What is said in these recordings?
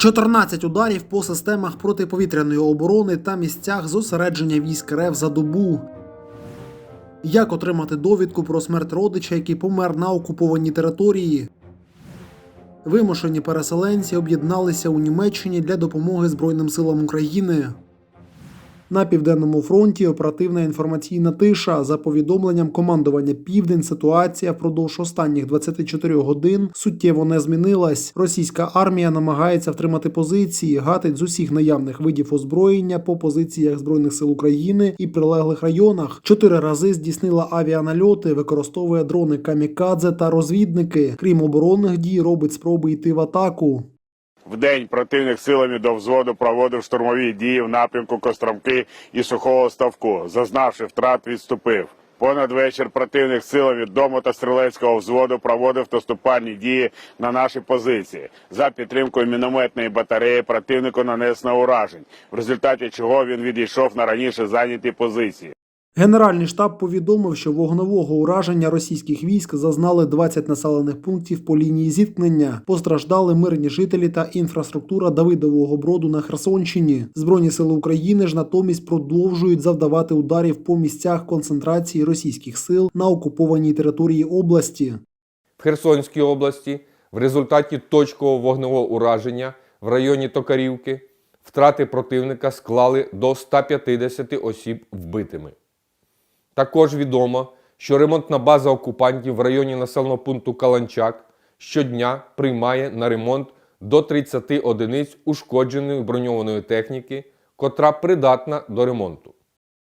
14 ударів по системах протиповітряної оборони та місцях зосередження військ РФ за добу. Як отримати довідку про смерть родича, який помер на окупованій території? Вимушені переселенці об'єдналися у Німеччині для допомоги Збройним силам України. На південному фронті оперативна інформаційна тиша. За повідомленням командування Південь, ситуація впродовж останніх 24 годин суттєво не змінилась. Російська армія намагається втримати позиції, гатить з усіх наявних видів озброєння по позиціях збройних сил України і прилеглих районах. Чотири рази здійснила авіанальоти, використовує дрони камікадзе та розвідники. Крім оборонних дій, робить спроби йти в атаку. Вдень противник силами до взводу проводив штурмові дії в напрямку Костромки і Сухого Ставку. Зазнавши втрат, відступив. Понад вечір противник силами до мотострілецького взводу проводив наступальні дії на наші позиції. За підтримкою мінометної батареї противнику нанесено уражень, в результаті чого він відійшов на раніше зайняті позиції. Генеральний штаб повідомив, що вогневого ураження російських військ зазнали 20 населених пунктів по лінії зіткнення. Постраждали мирні жителі та інфраструктура Давидового броду на Херсонщині. Збройні сили України ж натомість продовжують завдавати ударів по місцях концентрації російських сил на окупованій території області. В Херсонській області в результаті точкового вогневого ураження в районі Токарівки втрати противника склали до 150 осіб вбитими. Також відомо, що ремонтна база окупантів в районі населеного пункту Каланчак щодня приймає на ремонт до 30 одиниць ушкодженої броньованої техніки, котра придатна до ремонту.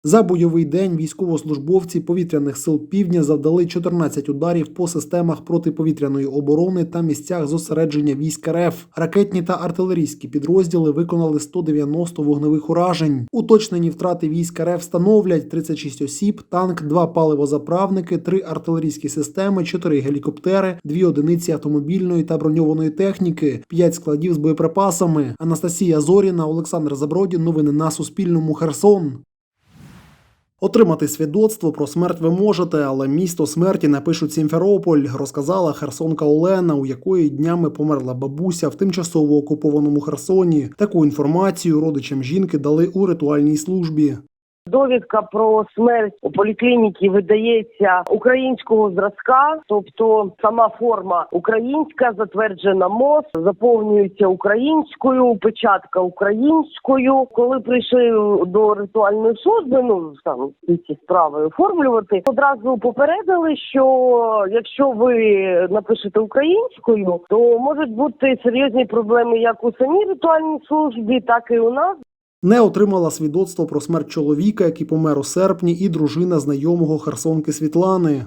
За бойовий день військовослужбовці повітряних сил півдня завдали 14 ударів по системах протиповітряної оборони та місцях зосередження військ РФ. Ракетні та артилерійські підрозділи виконали 190 вогневих уражень. Уточнені втрати військ РФ становлять 36 осіб, танк, 2 паливозаправники, 3 артилерійські системи, 4 гелікоптери, 2 одиниці автомобільної та броньованої техніки, 5 складів з боєприпасами. Анастасія Зоріна, Олександр Забродін. Новини на Суспільному. Херсон. Отримати свідоцтво про смерть ви можете, але місто смерті напишуть Сімферополь, розказала Херсонка Олена, у якої днями померла бабуся в тимчасово окупованому Херсоні. Таку інформацію родичам жінки дали у ритуальній службі. Довідка про смерть у поліклініці видається українського зразка, тобто сама форма українська, затверджена МОЗ, заповнюється українською, печатка українською. Коли прийшли до ритуальної служби, ну там ці справи оформлювати, одразу попередили, що якщо ви напишете українською, то можуть бути серйозні проблеми як у самій ритуальній службі, так і у нас. Не отримала свідоцтво про смерть чоловіка, який помер у серпні, і дружина знайомого Херсонки Світлани.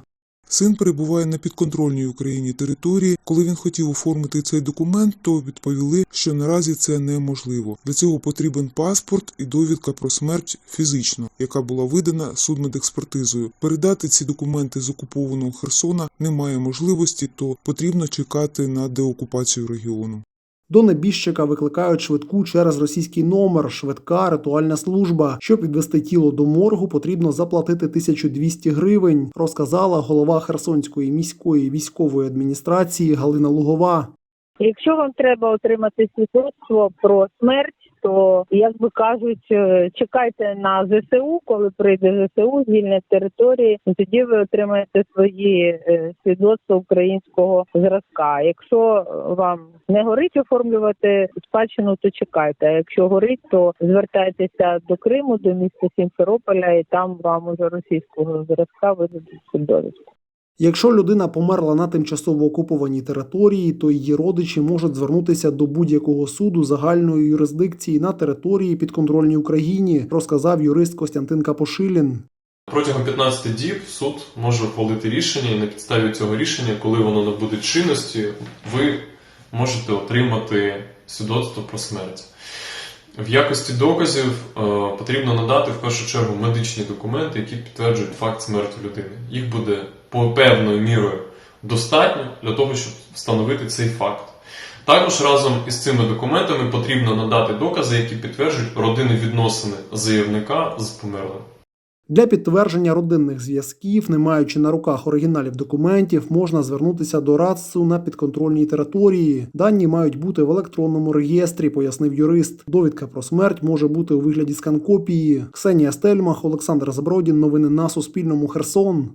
Син перебуває на підконтрольній Україні території. Коли він хотів оформити цей документ, то відповіли, що наразі це неможливо. Для цього потрібен паспорт і довідка про смерть фізично, яка була видана судмедекспертизою. Передати ці документи з окупованого Херсона немає можливості, то потрібно чекати на деокупацію регіону. До небіжчика викликають швидку через російський номер, швидка ритуальна служба. Щоб відвести тіло до моргу, потрібно заплатити 1200 гривень, розказала голова Херсонської міської військової адміністрації Галина Лугова. Якщо вам треба отримати свідоцтво про смерть, то як би кажуть, е, чекайте на ЗСУ, коли прийде ЗСУ, звільнять території, і тоді ви отримаєте свої е, свідоцтва українського зразка. Якщо е, вам не горить оформлювати спадщину, то чекайте. А якщо горить, то звертайтеся до Криму, до міста Сімферополя, і там вам уже російського зразка видадуть довідку. Якщо людина померла на тимчасово окупованій території, то її родичі можуть звернутися до будь-якого суду загальної юрисдикції на території підконтрольній Україні, розказав юрист Костянтин Капошилін. Протягом 15 діб суд може ухвалити рішення, і на підставі цього рішення, коли воно набуде чинності, ви можете отримати свідоцтво про смерть. В якості доказів е, потрібно надати в першу чергу медичні документи, які підтверджують факт смерті людини. Їх буде по певною мірою достатньо для того, щоб встановити цей факт. Також разом із цими документами потрібно надати докази, які підтверджують родинні відносини заявника з померлим. Для підтвердження родинних зв'язків, не маючи на руках оригіналів документів, можна звернутися до РАЦУ на підконтрольній території. Дані мають бути в електронному реєстрі, пояснив юрист. Довідка про смерть може бути у вигляді сканкопії. Ксенія Стельмах, Олександр Забродін. Новини на Суспільному. Херсон.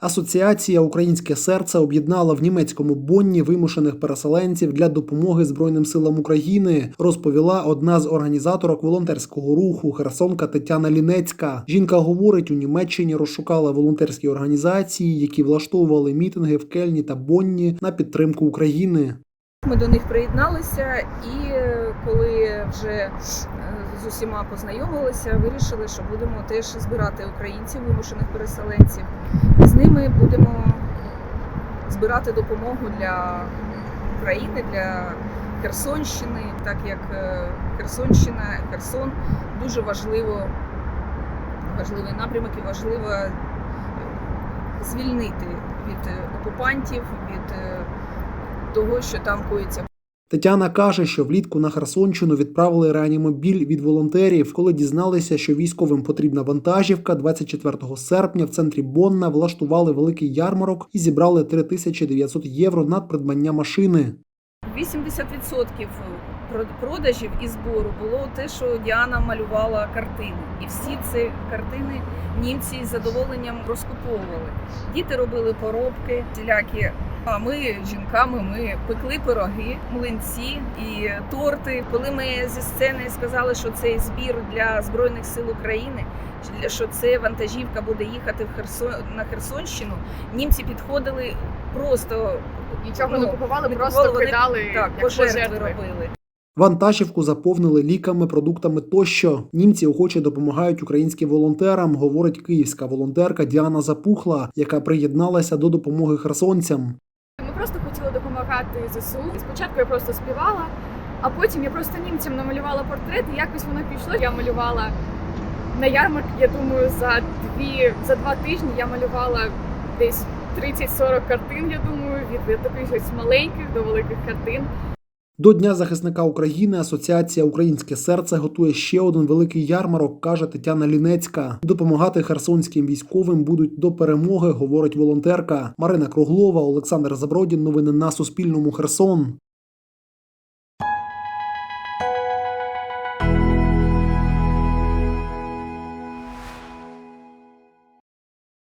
Асоціація Українське серце об'єднала в німецькому Бонні вимушених переселенців для допомоги Збройним силам України, розповіла одна з організаторок волонтерського руху Херсонка Тетяна Лінецька. Жінка говорить, у Німеччині розшукала волонтерські організації, які влаштовували мітинги в Кельні та Бонні на підтримку України. Ми до них приєдналися, і е, коли вже е, з усіма познайомилися, вирішили, що будемо теж збирати українців, вимушених переселенців. Ними будемо збирати допомогу для України, для Херсонщини, так як е, Херсонщина, Херсон дуже важливо, важливий напрямок і важливо е, звільнити від е, окупантів, від того, що там коїться Тетяна каже, що влітку на Херсонщину відправили реанімобіль від волонтерів, коли дізналися, що військовим потрібна вантажівка. 24 серпня в центрі Бонна влаштували великий ярмарок і зібрали 3900 євро на придбання машини. 80% продажів і збору було те, що Діана малювала картини, і всі ці картини німці з задоволенням розкуповували. Діти робили поробки всілякі. А ми жінками ми пекли пироги, млинці і торти. Коли ми зі сцени сказали, що цей збір для збройних сил України, що це вантажівка буде їхати в Херсон на Херсонщину, німці підходили просто Нічого Ну, не купували, не просто купували, вони- так, як пожертви пожертви. робили. Вантажівку заповнили ліками, продуктами тощо. Німці охоче допомагають українським волонтерам, говорить київська волонтерка Діана Запухла, яка приєдналася до допомоги херсонцям. Просто хотіла допомагати ЗСУ. Спочатку я просто співала, а потім я просто німцям намалювала портрет, і якось воно пішло. Я малювала на ярмарку, я думаю, за дві за два тижні я малювала десь 30-40 картин, я думаю, від, таких ось маленьких до великих картин. До Дня захисника України Асоціація Українське серце готує ще один великий ярмарок, каже Тетяна Лінецька. Допомагати херсонським військовим будуть до перемоги, говорить волонтерка. Марина Круглова, Олександр Забродін. Новини на Суспільному. Херсон.